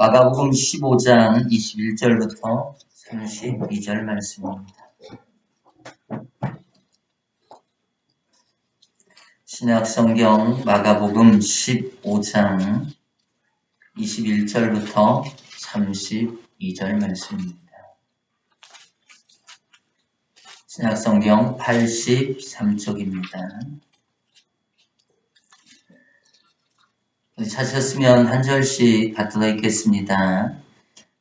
마가복음 15장 21절부터 32절 말씀입니다. 신약성경 마가복음 15장 21절부터 32절 말씀입니다. 신약성경 83쪽입니다. 찾으셨으면 한 절씩 받들어 있겠습니다.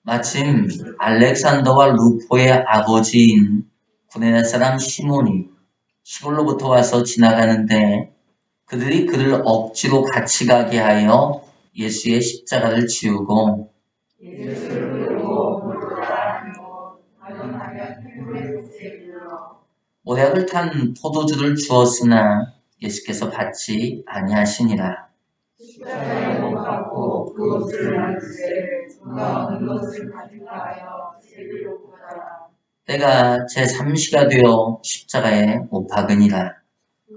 마침 알렉산더와 루포의 아버지인 구레네 사람 시몬이 시골로부터 와서 지나가는데 그들이 그를 억지로 같이 가게 하여 예수의 십자가를 지우고 모약을 탄 포도주를 주었으나 예수께서 받지 아니하시니라. 십자가에 못 박고 그 옷을 만드세 누가 그 옷을 가져가여 제비로 구하라 때가 제3시가 되어 십자가에 못 박으니라.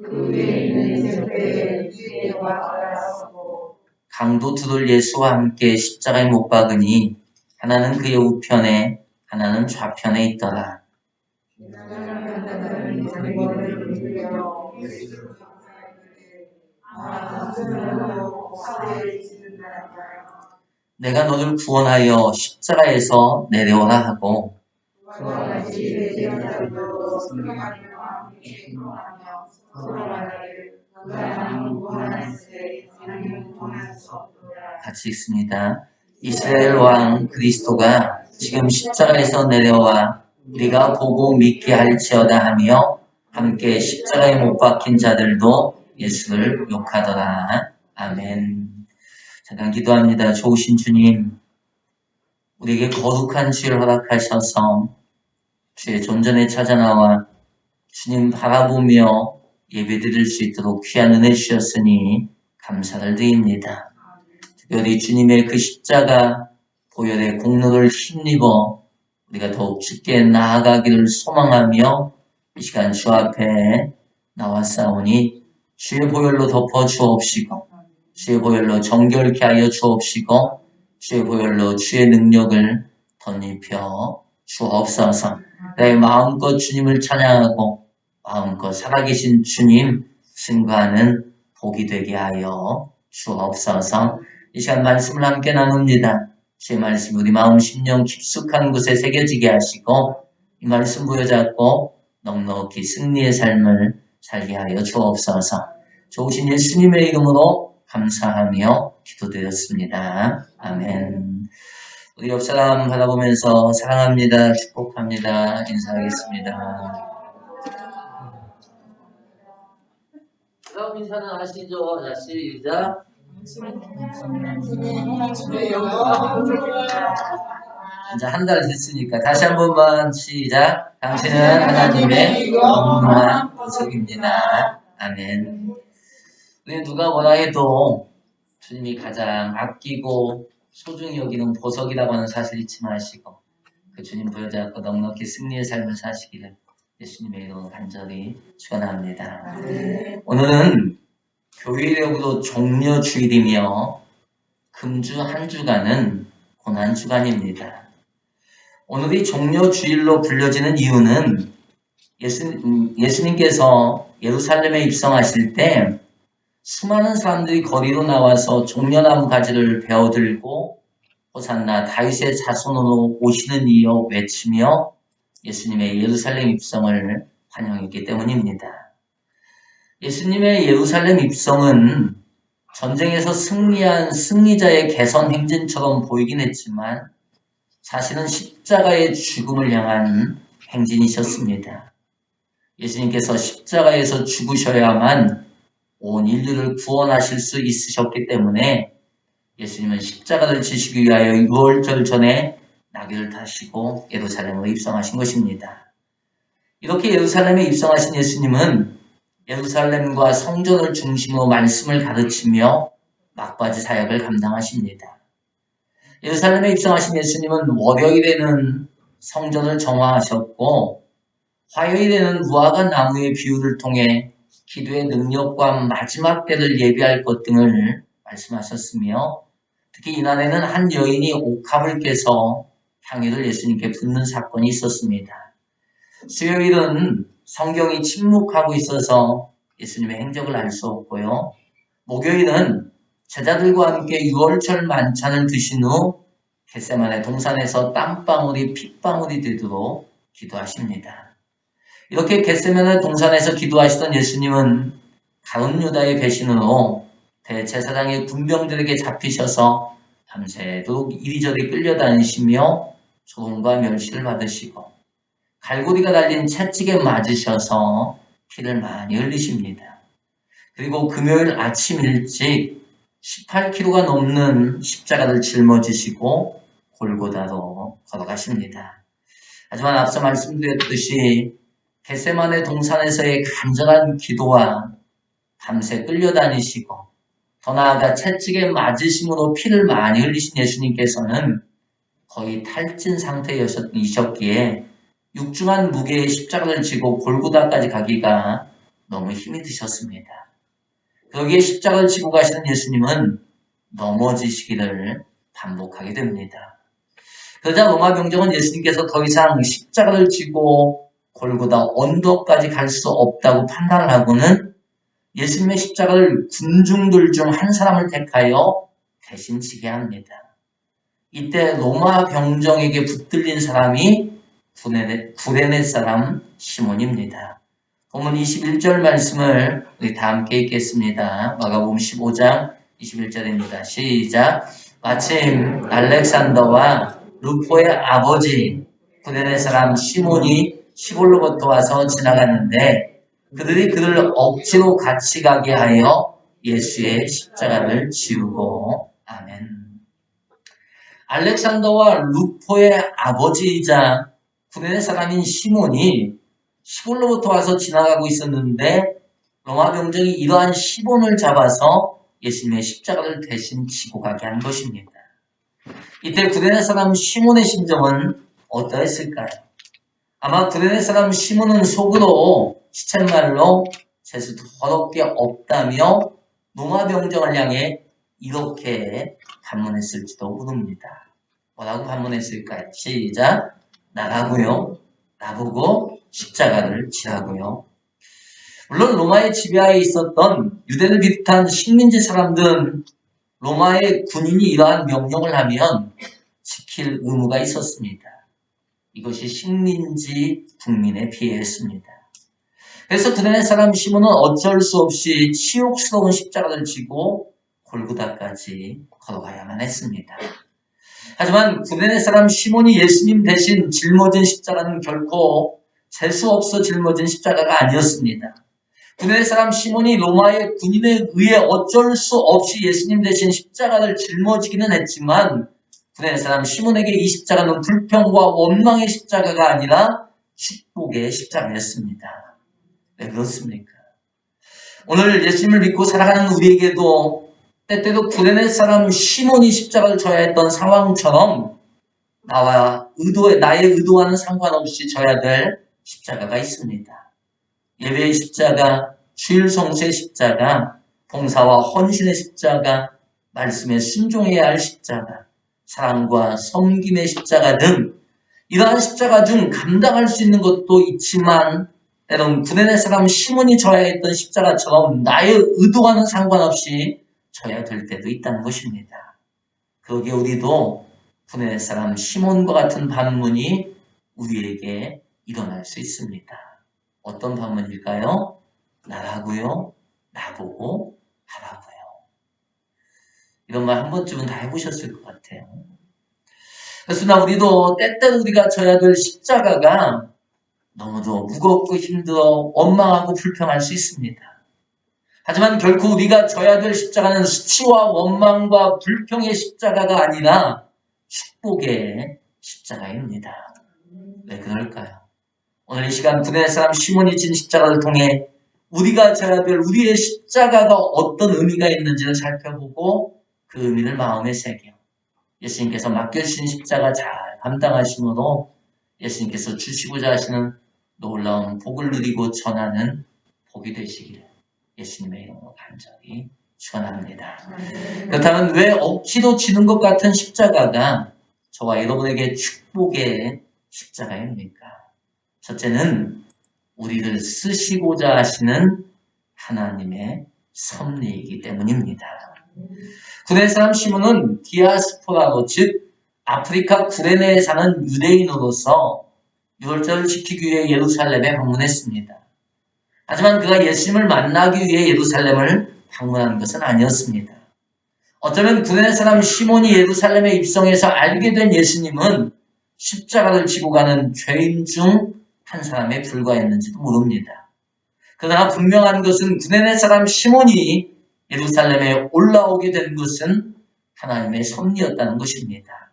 그 위에 있는 세배에 위에와 아래하고 강도 두들 예수와 함께 십자가에 못 박으니 하나는 그의 우편에 하나는 좌편에 있더라. 나는 아 내가 너를 구원하여 십자가에서 내려오라 하고 같이 읽습니다. 이스라엘 왕 그리스도가 지금 십자가에서 내려와 우리가 보고 믿게 할지어다 하며 함께 십자가에 못 박힌 자들도 예수를 욕하더라. 아멘. 잠깐 기도합니다. 좋으신 주님, 우리에게 거룩한 주를 허락하셔서 주의 존전에 찾아 나와 주님 바라보며 예배드릴 수 있도록 귀한 은혜 주셨으니 감사를 드립니다. 특별히 주님의 그 십자가 보혈의 공로를 힘입어 우리가 더욱 주께 나아가기를 소망하며 이 시간 주 앞에 나왔사오니 주의 보혈로 덮어 주옵시고 주의 보혈로 정결케 하여 주옵시고 주의 보혈로 주의 능력을 덧입혀 주옵소서 내 마음껏 주님을 찬양하고 마음껏 살아계신 주님 승거하는 복이 되게 하여 주옵소서 이 시간 말씀을 함께 나눕니다. 주의 말씀 우리 마음 심령 깊숙한 곳에 새겨지게 하시고 이 말씀 부여잡고 넉넉히 승리의 삶을 살게 하여 주옵소서. 좋으신 예수님의 이름으로 감사하며 기도드렸습니다. 아멘. 우리 옆 사람 바라보면서 사랑합니다. 축복합니다. 인사하겠습니다. 그럼 인사는 아시죠? 자, 시작. 이제 한 달 됐으니까 다시 한 번만 시작. 당신은 하나님의 영원한 보석입니다. 아멘. 우리 누가 뭐라 해도 주님이 가장 아끼고 소중히 여기는 보석이라고 하는 사실 잊지 마시고 그 주님 보여잡고 넉넉히 승리의 삶을 사시기를 예수님의 이름으로 간절히 축원합니다. 오늘은 교회력으로 종려 주일이며 금주 한 주간은 고난 주간입니다. 오늘이 종려 주일로 불려지는 이유는 예수, 음, 예수님께서 예루살렘에 입성하실 때 수많은 사람들이 거리로 나와서 종려나무 가지를 베어들고 호산나 다윗의 자손으로 오시는 이여 외치며 예수님의 예루살렘 입성을 환영했기 때문입니다. 예수님의 예루살렘 입성은 전쟁에서 승리한 승리자의 개선 행진처럼 보이긴 했지만 사실은 십자가의 죽음을 향한 행진이셨습니다. 예수님께서 십자가에서 죽으셔야만 온 인류를 구원하실 수 있으셨기 때문에 예수님은 십자가를 지시기 위하여 6월절 전에 나귀를 타시고 예루살렘으로 입성하신 것입니다. 이렇게 예루살렘에 입성하신 예수님은 예루살렘과 성전을 중심으로 말씀을 가르치며 막바지 사역을 감당하십니다. 예루살렘에 입성하신 예수님은 월요일에는 성전을 정화하셨고 화요일에는 무화과 나무의 비유를 통해 기도의 능력과 마지막 때를 예비할 것 등을 말씀하셨으며 특히 이날에는 한 여인이 옥합을 깨서 향유를 예수님께 붓는 사건이 있었습니다. 수요일은 성경이 침묵하고 있어서 예수님의 행적을 알 수 없고요. 목요일은 제자들과 함께 유월절 만찬을 드신 후 겟세만의 동산에서 땀방울이 핏방울이 되도록 기도하십니다. 이렇게 겟세만의 동산에서 기도하시던 예수님은 가룟 유다의 배신으로 대제사장의 군병들에게 잡히셔서 밤새도록 이리저리 끌려다니시며 소금과 멸시를 받으시고 갈고리가 달린 채찍에 맞으셔서 피를 많이 흘리십니다. 그리고 금요일 아침 일찍 18km가 넘는 십자가를 짊어지시고 골고다로 걸어가십니다. 하지만 앞서 말씀드렸듯이 겟세만의 동산에서의 간절한 기도와 밤새 끌려다니시고 더 나아가 채찍에 맞으심으로 피를 많이 흘리신 예수님께서는 거의 탈진 상태이셨기에 육중한 무게의 십자가를 지고 골고다까지 가기가 너무 힘이 드셨습니다. 거기에 십자가를 지고 가시는 예수님은 넘어지시기를 반복하게 됩니다. 그러자 로마 병정은 예수님께서 더 이상 십자가를 지고 골고다 언덕까지 갈 수 없다고 판단을 하고는 예수님의 십자가를 군중들 중 한 사람을 택하여 대신 지게 합니다. 이때 로마 병정에게 붙들린 사람이 구레네, 구레네 사람 시몬입니다. 본문 21절 말씀을 우리 다 함께 읽겠습니다. 마가복음 15장 21절입니다. 시작. 마침 알렉산더와 루포의 아버지 구레네 사람 시몬이 시골로부터 와서 지나갔는데 그들이 그를 억지로 같이 가게 하여 예수의 십자가를 지우고 아멘. 알렉산더와 루포의 아버지이자 구레네 사람인 시몬이 시골로부터 와서 지나가고 있었는데 로마 병정이 이러한 시몬을 잡아서 예수님의 십자가를 대신 지고 가게 한 것입니다. 이때 구레네 사람 시몬의 심정은 어떠했을까요? 아마 구레네 사람 시몬은 속으로 시쳇말로 재수 더럽게 없다며 로마 병정을 향해 이렇게 반문했을지도 모릅니다. 뭐라고 반문했을까요? 시작. 나라고요. 나보고 십자가를 지라고요. 물론 로마의 지배하에 있었던 유대를 비롯한 식민지 사람들은 로마의 군인이 이러한 명령을 하면 지킬 의무가 있었습니다. 이것이 식민지 국민의 피해였습니다. 그래서 그네 사람 시몬은 어쩔 수 없이 치욕스러운 십자가를 지고 골고다까지 걸어가야만 했습니다. 하지만 구레네 사람 시몬이 예수님 대신 짊어진 십자가는 결코 재수 없어 짊어진 십자가가 아니었습니다. 구레네 사람 시몬이 로마의 군인에 의해 어쩔 수 없이 예수님 대신 십자가를 짊어지기는 했지만 구레네 사람 시몬에게 이 십자가는 불평과 원망의 십자가가 아니라 축복의 십자가였습니다. 왜 그렇습니까? 오늘 예수님을 믿고 살아가는 우리에게도 때때로 구레네 사람 시몬이 십자가를 져야 했던 상황처럼 나와 의도에 나의 의도와는 상관없이 져야 될 십자가가 있습니다. 예배의 십자가, 주일 성수의 십자가, 봉사와 헌신의 십자가, 말씀에 순종해야 할 십자가, 사랑과 섬김의 십자가 등 이러한 십자가 중 감당할 수 있는 것도 있지만 때론 구레네 사람 시몬이 져야 했던 십자가처럼 나의 의도와는 상관없이 져야 될 때도 있다는 것입니다. 그러기에 우리도 구레네 사람 시몬과 같은 반문이 우리에게 일어날 수 있습니다. 어떤 반문일까요? 나라고요. 나보고 하라고요. 이런 말 한 번쯤은 다 해보셨을 것 같아요. 그렇으나 우리도 때때로 우리가 져야 될 십자가가 너무도 무겁고 힘들어 원망하고 불평할 수 있습니다. 하지만 결코 우리가 져야 될 십자가는 수치와 원망과 불평의 십자가가 아니라 축복의 십자가입니다. 왜 그럴까요? 오늘 이 시간 구내 사람 시몬이 진 십자가를 통해 우리가 져야 될 우리의 십자가가 어떤 의미가 있는지를 살펴보고 그 의미를 마음에 새겨 예수님께서 맡겨주신 십자가 잘 감당하심으로 예수님께서 주시고자 하시는 놀라운 복을 누리고 전하는 복이 되시기를 예수님의 이름으로 간절히 축원합니다. 그렇다면 왜 억지로 지는 것 같은 십자가가 저와 여러분에게 축복의 십자가입니까? 첫째는 우리를 쓰시고자 하시는 하나님의 섭리이기 때문입니다. 구레 사람 시몬은 디아스포라로 즉 아프리카 구레네에 사는 유대인으로서 유월절을 지키기 위해 예루살렘에 방문했습니다. 하지만 그가 예수님을 만나기 위해 예루살렘을 방문한 것은 아니었습니다. 어쩌면 구레네 사람 시몬이 예루살렘에 입성해서 알게 된 예수님은 십자가를 지고 가는 죄인 중 한 사람에 불과했는지도 모릅니다. 그러나 분명한 것은 구레네 사람 시몬이 예루살렘에 올라오게 된 것은 하나님의 섭리였다는 것입니다.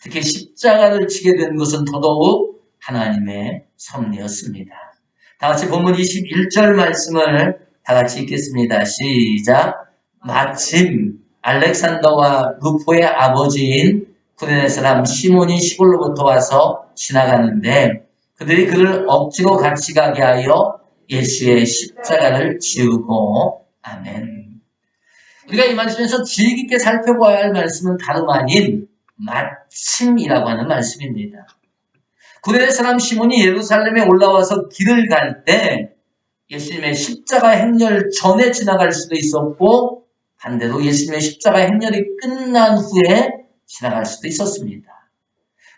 특히 십자가를 지게 된 것은 더더욱 하나님의 섭리였습니다. 다 같이 본문 21절 말씀을 다 같이 읽겠습니다. 시작. 마침 알렉산더와 루포의 아버지인 구레네 사람 시몬이 시골로부터 와서 지나가는데 그들이 그를 억지로 같이 가게 하여 예수의 십자가를 지우고 아멘. 우리가 이 말씀에서 주의 깊게 살펴봐야 할 말씀은 다름 아닌 마침이라고 하는 말씀입니다. 구레네 사람 시몬이 예루살렘에 올라와서 길을 갈 때 예수님의 십자가 행렬 전에 지나갈 수도 있었고 반대로 예수님의 십자가 행렬이 끝난 후에 지나갈 수도 있었습니다.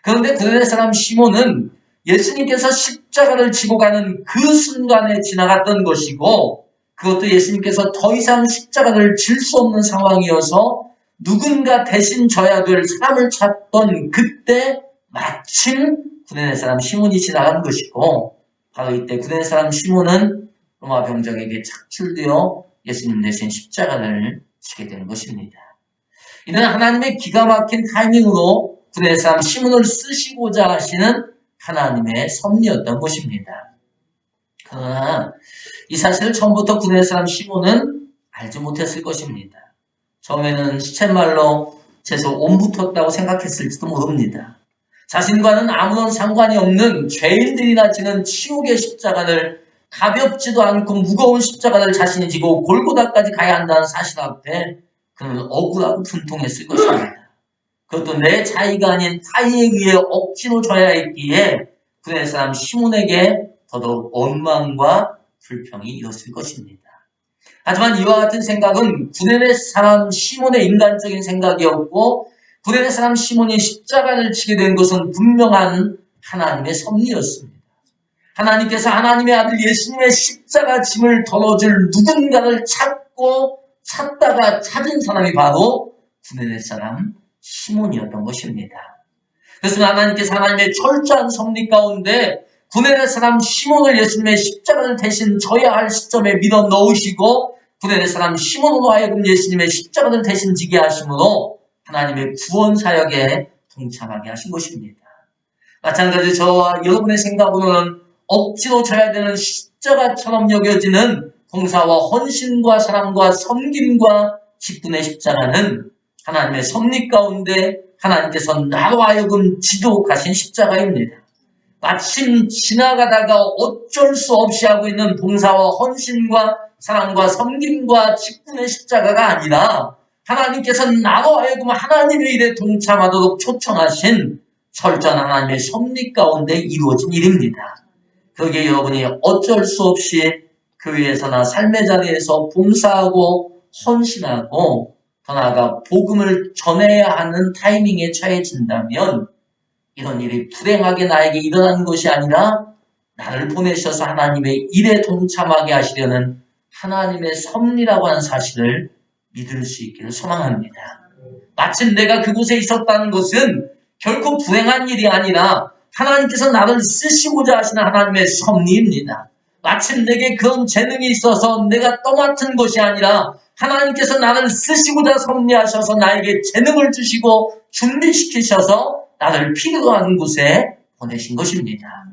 그런데 구레네 사람 시몬은 예수님께서 십자가를 지고 가는 그 순간에 지나갔던 것이고 그것도 예수님께서 더 이상 십자가를 질 수 없는 상황이어서 누군가 대신 져야 될 사람을 찾던 그때 마침 구레네 사람 시몬이 지나간 것이고 바로 이때 구레네 사람 시몬은 로마 병정에게 착출되어 예수님 대신 십자가를 지게 되는 것입니다. 이는 하나님의 기가 막힌 타이밍으로 구레네 사람 시몬을 쓰시고자 하시는 하나님의 섭리였던 것입니다. 그러나 이 사실을 처음부터 구레네 사람 시몬은 알지 못했을 것입니다. 처음에는 시쳇말로 채소 옴붙었다고 생각했을지도 모릅니다. 자신과는 아무런 상관이 없는 죄인들이나 지는 치욕의 십자가를 가볍지도 않고 무거운 십자가를 자신이 지고 골고다까지 가야 한다는 사실 앞에 그는 억울하고 분통했을 것입니다. 그것도 내 자의가 아닌 타의에 의해 억지로 져야 했기에 그의 사람 시몬에게 더더욱 원망과 불평이 일었을 것입니다. 하지만 이와 같은 생각은 구레네 사람 시몬의 인간적인 생각이었고 구레네 사람 시몬이 십자가를 지게 된 것은 분명한 하나님의 섭리였습니다. 하나님께서 하나님의 아들 예수님의 십자가 짐을 덜어줄 누군가를 찾고 찾다가 찾은 사람이 바로 구레네 사람 시몬이었던 것입니다. 그래서 하나님께서 하나님의 철저한 섭리 가운데 구레네 사람 시몬을 예수님의 십자가를 대신 져야 할 시점에 밀어 넣으시고 구레네 사람 시몬으로 하여금 예수님의 십자가를 대신 지게 하심으로 하나님의 구원 사역에 동참하게 하신 것입니다. 마찬가지로 저와 여러분의 생각으로는 억지로 져야 되는 십자가처럼 여겨지는 봉사와 헌신과 사랑과 섬김과 직분의 십자가는 하나님의 섭리 가운데 하나님께서 나로 하여금 지도하신 십자가입니다. 마침 지나가다가 어쩔 수 없이 하고 있는 봉사와 헌신과 사랑과 섬김과 직분의 십자가가 아니라 하나님께서 나로 하여금 하나님의 일에 동참하도록 초청하신 철저한 하나님의 섭리 가운데 이루어진 일입니다. 그게 여러분이 어쩔 수 없이 교회에서나 삶의 자리에서 봉사하고 헌신하고 더 나아가 복음을 전해야 하는 타이밍에 처해진다면 이런 일이 불행하게 나에게 일어난 것이 아니라 나를 보내셔서 하나님의 일에 동참하게 하시려는 하나님의 섭리라고 하는 사실을 믿을 수 있기를 소망합니다. 마침 내가 그곳에 있었다는 것은 결코 불행한 일이 아니라 하나님께서 나를 쓰시고자 하시는 하나님의 섭리입니다. 마침 내게 그런 재능이 있어서 내가 떠맡은 것이 아니라 하나님께서 나를 쓰시고자 섭리하셔서 나에게 재능을 주시고 준비시키셔서 나를 필요한 곳에 보내신 것입니다.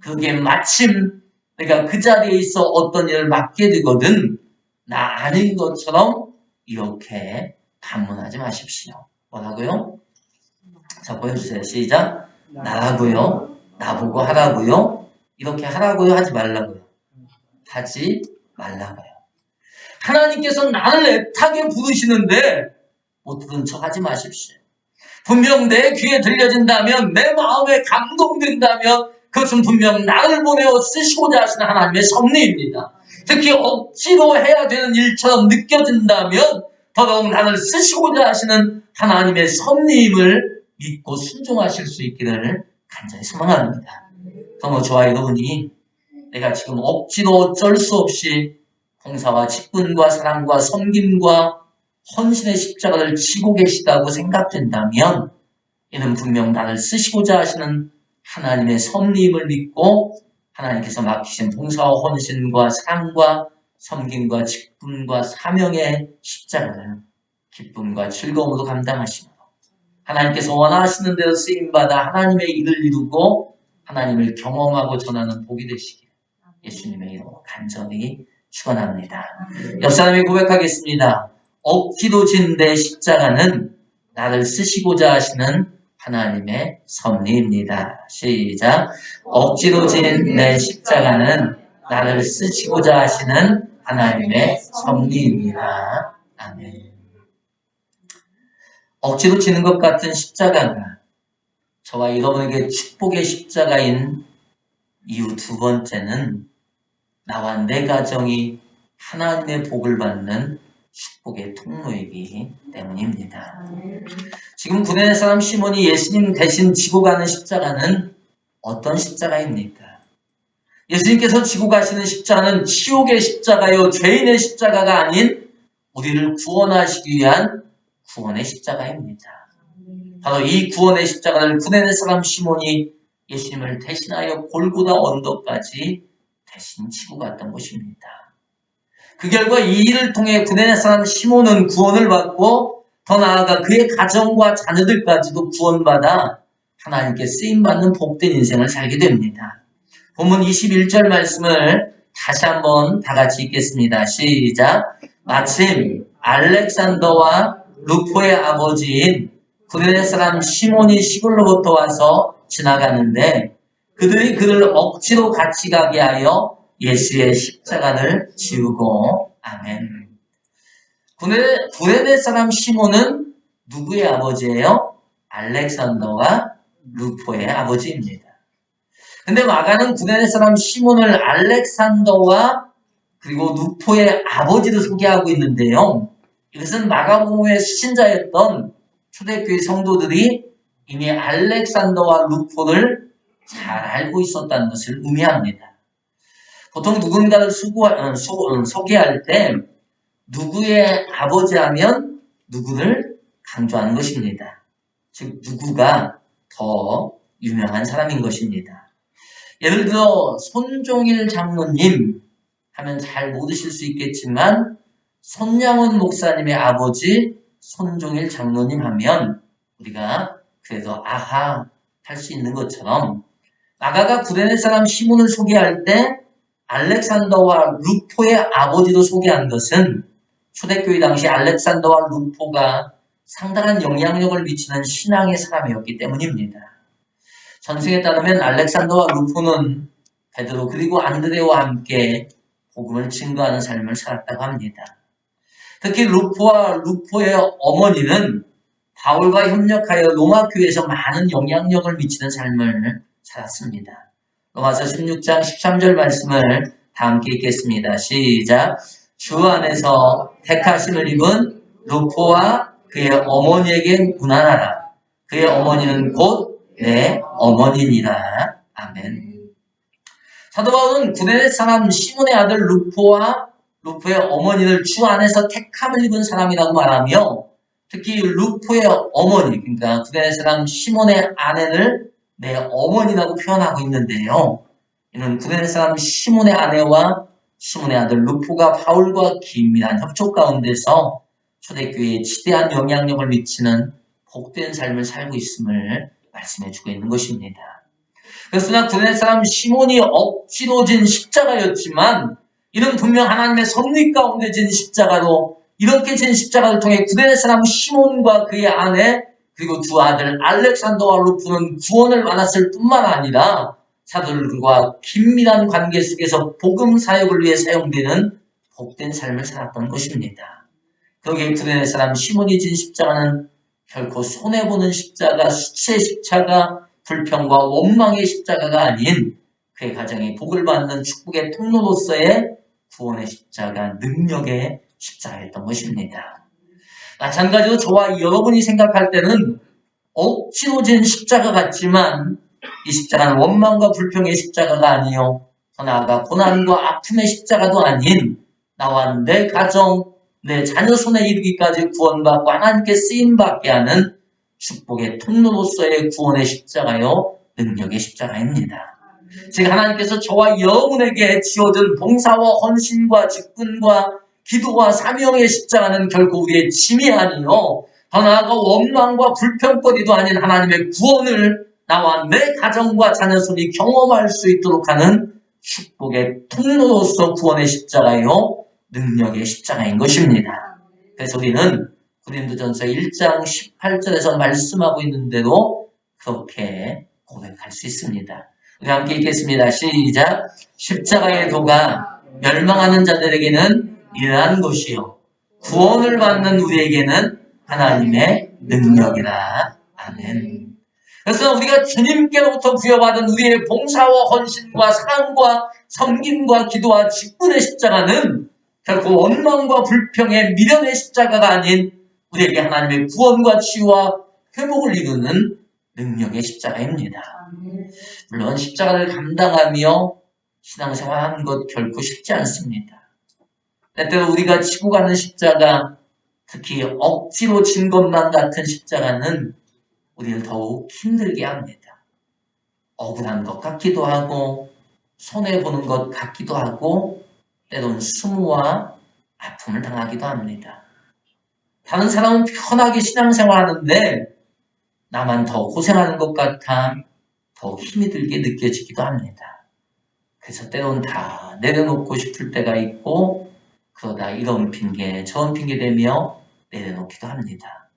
그게 마침 내가 그 자리에 있어 어떤 일을 맡게 되거든 나 아닌 것처럼 이렇게 반문하지 마십시오. 뭐라고요? 자 보여주세요. 시작. 나라고요. 나보고 하라고요. 이렇게 하라고요. 하지 말라고요. 하지 말라고요. 하나님께서 나를 애타게 부르시는데 못 들은 척 하지 마십시오. 분명 내 귀에 들려진다면 내 마음에 감동된다면 그것은 분명 나를 보내어 쓰시고자 하시는 하나님의 섭리입니다. 특히 억지로 해야 되는 일처럼 느껴진다면 더더욱 나를 쓰시고자 하시는 하나님의 섭리임을 믿고 순종하실 수 있기를 간절히 소망합니다. 그럼 저와 여러분이 내가 지금 억지로 어쩔 수 없이 봉사와 직분과 사랑과 섬김과 헌신의 십자가를 지고 계시다고 생각된다면 이는 분명 나를 쓰시고자 하시는 하나님의 섭리임을 믿고 하나님께서 맡기신 봉사와 헌신과 사랑과 섬김과 직분과 사명의 십자가를 기쁨과 즐거움으로 감당하시므로 하나님께서 원하시는 대로 쓰임받아 하나님의 일을 이루고 하나님을 경험하고 전하는 복이 되시길 예수님의 이름으로 간절히 축원합니다. 옆 사람이 고백하겠습니다. 억지로 진 내 십자가는 나를 쓰시고자 하시는 하나님의 섭리입니다. 시작. 억지로 진 내 십자가는 나를 쓰시고자 하시는 하나님의 섭리입니다. 아멘. 억지로 지는 것 같은 십자가가 저와 여러분에게 축복의 십자가인 이유 두 번째는 나와 내 가정이 하나님의 복을 받는 축복의 통로이기 때문입니다. 지금 구내의 사람 시몬이 예수님 대신 지고 가는 십자가는 어떤 십자가입니까? 예수님께서 지고 가시는 십자가는 치욕의 십자가요, 죄인의 십자가가 아닌 우리를 구원하시기 위한 구원의 십자가입니다. 바로 이 구원의 십자가를 구내의 사람 시몬이 예수님을 대신하여 골고다 언덕까지 대신 지고 갔던 것입니다. 그 결과 이 일을 통해 구내의 사람 시몬은 구원을 받고 더 나아가 그의 가정과 자녀들까지도 구원받아 하나님께 쓰임받는 복된 인생을 살게 됩니다. 본문 21절 말씀을 다시 한번 다 같이 읽겠습니다. 시작. 마침 알렉산더와 루포의 아버지인 구레네 사람 시몬이 시골로부터 와서 지나가는데 그들이 그를 억지로 같이 가게 하여 예수의 십자가를 지우고 아멘. 구레네, 구레네 사람 시몬은 누구의 아버지예요? 알렉산더와 루포의 아버지입니다. 근데 마가는 구레네 사람 시몬을 알렉산더와 그리고 루포의 아버지로 소개하고 있는데요. 이것은 마가복음의 수신자였던 초대교회 성도들이 이미 알렉산더와 루포를 잘 알고 있었다는 것을 의미합니다. 보통 누군가를 수고, 어, 소, 어, 소개할 때 누구의 아버지 하면 누구를 강조하는 것입니다. 즉 누구가 더 유명한 사람인 것입니다. 예를 들어 손종일 장로님 하면 잘 모르실 수 있겠지만 손양원 목사님의 아버지 손종일 장로님 하면 우리가 그래도 아하 할 수 있는 것처럼 마가가 구레네 사람 시몬을 소개할 때 알렉산더와 루포의 아버지로 소개한 것은 초대교회 당시 알렉산더와 루포가 상당한 영향력을 미치는 신앙의 사람이었기 때문입니다. 전승에 따르면 알렉산더와 루포는 베드로 그리고 안드레와 함께 복음을 증거하는 삶을 살았다고 합니다. 특히 루포와 루포의 어머니는 바울과 협력하여 로마 교회에서 많은 영향력을 미치는 삶을 살았습니다. 로마서 16장 13절 말씀을 다 함께 읽겠습니다. 시작. 주 안에서 택하심을 입은 루포와 그의 어머니에게 문안하라. 그의 어머니는 곧 내 어머니니라. 아멘. 사도 바울은 구레네 사람 시몬의 아들 루포와 루포의 어머니를 주 안에서 택함을 입은 사람이라고 말하며 특히 루포의 어머니, 그러니까 구레네 사람 시몬의 아내를 내 어머니라고 표현하고 있는데요. 이는 구레네 사람 시몬의 아내와 시몬의 아들 루포가 바울과 긴밀한 협조 가운데서 초대교회에 지대한 영향력을 미치는 복된 삶을 살고 있음을 말씀해주고 있는 것입니다. 그러나 구레네 사람 시몬이 억지로 진 십자가였지만 이는 분명 하나님의 섭리 가운데 진 십자가로 이렇게 진 십자가를 통해 구레네 사람 시몬과 그의 아내 그리고 두 아들 알렉산더와 루프는 구원을 받았을 뿐만 아니라 사도들과 긴밀한 관계 속에서 복음 사역을 위해 사용되는 복된 삶을 살았던 것입니다. 거기에 구레네 사람 시몬이 진 십자가는 결코 손해보는 십자가, 수치의 십자가, 불평과 원망의 십자가가 아닌 그의 가정이 복을 받는 축복의 통로로서의 구원의 십자가, 능력의 십자가였던 것입니다. 마찬가지로 저와 여러분이 생각할 때는 억지로 진 십자가 같지만 이 십자가는 원망과 불평의 십자가가 아니요. 더 나아가 고난과 아픔의 십자가도 아닌 나와 내 가정, 내 자녀 손에 이르기까지 구원받고 하나님께 쓰임받게 하는 축복의 통로로서의 구원의 십자가요. 능력의 십자가입니다. 즉 하나님께서 저와 여러분에게 지어준 봉사와 헌신과 직분과 기도와 사명의 십자가는 결코 우리의 짐이 아니요. 더 나아가 원망과 불평거리도 아닌 하나님의 구원을 나와 내 가정과 자녀 손이 경험할 수 있도록 하는 축복의 통로로서 구원의 십자가요. 능력의 십자가인 것입니다. 그래서 우리는 고린도전서 1장 18절에서 말씀하고 있는 대로 그렇게 고백할 수 있습니다. 우리 함께 읽겠습니다. 시작. 십자가의 도가 멸망하는 자들에게는 일어난 것이요. 구원을 받는 우리에게는 하나님의 능력이라. 아멘. 그래서 우리가 주님께로부터 부여받은 우리의 봉사와 헌신과 사랑과 섬김과 기도와 직분의 십자가는 결코 원망과 불평의 미련의 십자가가 아닌 우리에게 하나님의 구원과 치유와 회복을 이루는 능력의 십자가입니다. 물론 십자가를 감당하며 신앙생활하는 것 결코 쉽지 않습니다. 때때로 우리가 지고 가는 십자가, 특히 억지로 진 것만 같은 십자가는 우리를 더욱 힘들게 합니다. 억울한 것 같기도 하고, 손해보는 것 같기도 하고, 때론 수모와 아픔을 당하기도 합니다. 다른 사람은 편하게 신앙생활 하는데, 나만 더 고생하는 것 같아 더 힘이 들게 느껴지기도 합니다. 그래서 때론 다 내려놓고 싶을 때가 있고, 그러다 이런 핑계, 저런 핑계 대며 내려놓기도 합니다.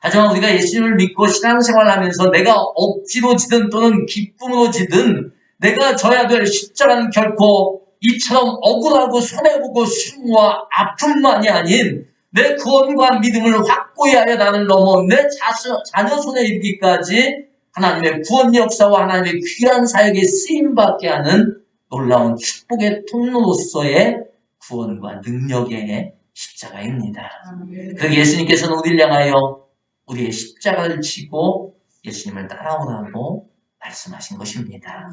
하지만 우리가 예수님을 믿고 신앙생활 하면서 내가 억지로 지든 또는 기쁨으로 지든 내가 져야 될 십자가는 결코 이처럼 억울하고 손해보고 수모와 아픔만이 아닌 내 구원과 믿음을 확고히 하여 나를 넘어 내 자녀, 자녀 손에 이르기까지 하나님의 구원 역사와 하나님의 귀한 사역에 쓰임받게 하는 놀라운 축복의 통로로서의 구원과 능력의 십자가입니다. 그 예수님께서는 우리를 향하여 우리의 십자가를 지고 예수님을 따라오라고 말씀하신 것입니다.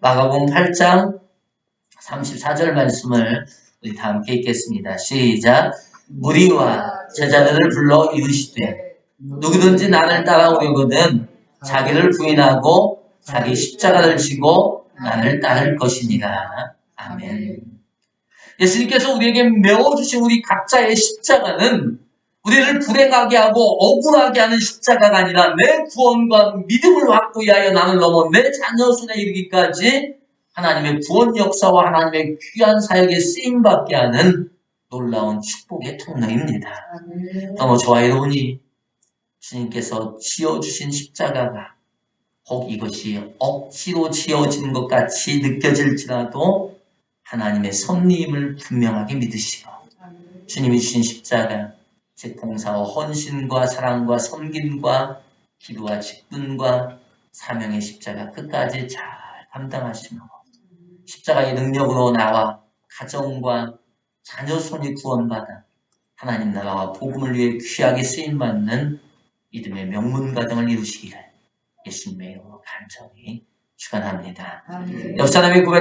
마가복음 8장 34절 말씀을 우리 다 함께 읽겠습니다. 시작. 무리와 제자들을 불러 이르시되 누구든지 나를 따라오려거든 자기를 부인하고 자기 십자가를 지고 나를 따를 것이니라. 아멘. 예수님께서 우리에게 메워주신 우리 각자의 십자가는 우리를 불행하게 하고 억울하게 하는 십자가가 아니라 내 구원과 믿음을 확고히 하여 나를 넘어 내 자녀 손에 이르기까지 하나님의 구원 역사와 하나님의 귀한 사역에 쓰임받게 하는 놀라운 축복의 통로입니다. 너무 저와 여러분이 주님께서 지어주신 십자가가 혹 이것이 억지로 지어진 것 같이 느껴질지라도 하나님의 섭리임을 분명하게 믿으시고 주님이 주신 십자가 제 봉사와 헌신과 사랑과 섬김과 기도와 직분과 사명의 십자가 끝까지 잘 감당하시며 십자가의 능력으로 나와 가정과 자녀 손이 구원받아 하나님 나라와 복음을 위해 귀하게 쓰임받는 믿음의 명문 가정을 이루시기를 예수님의 간절히 축원합니다. 옆 사람이 고백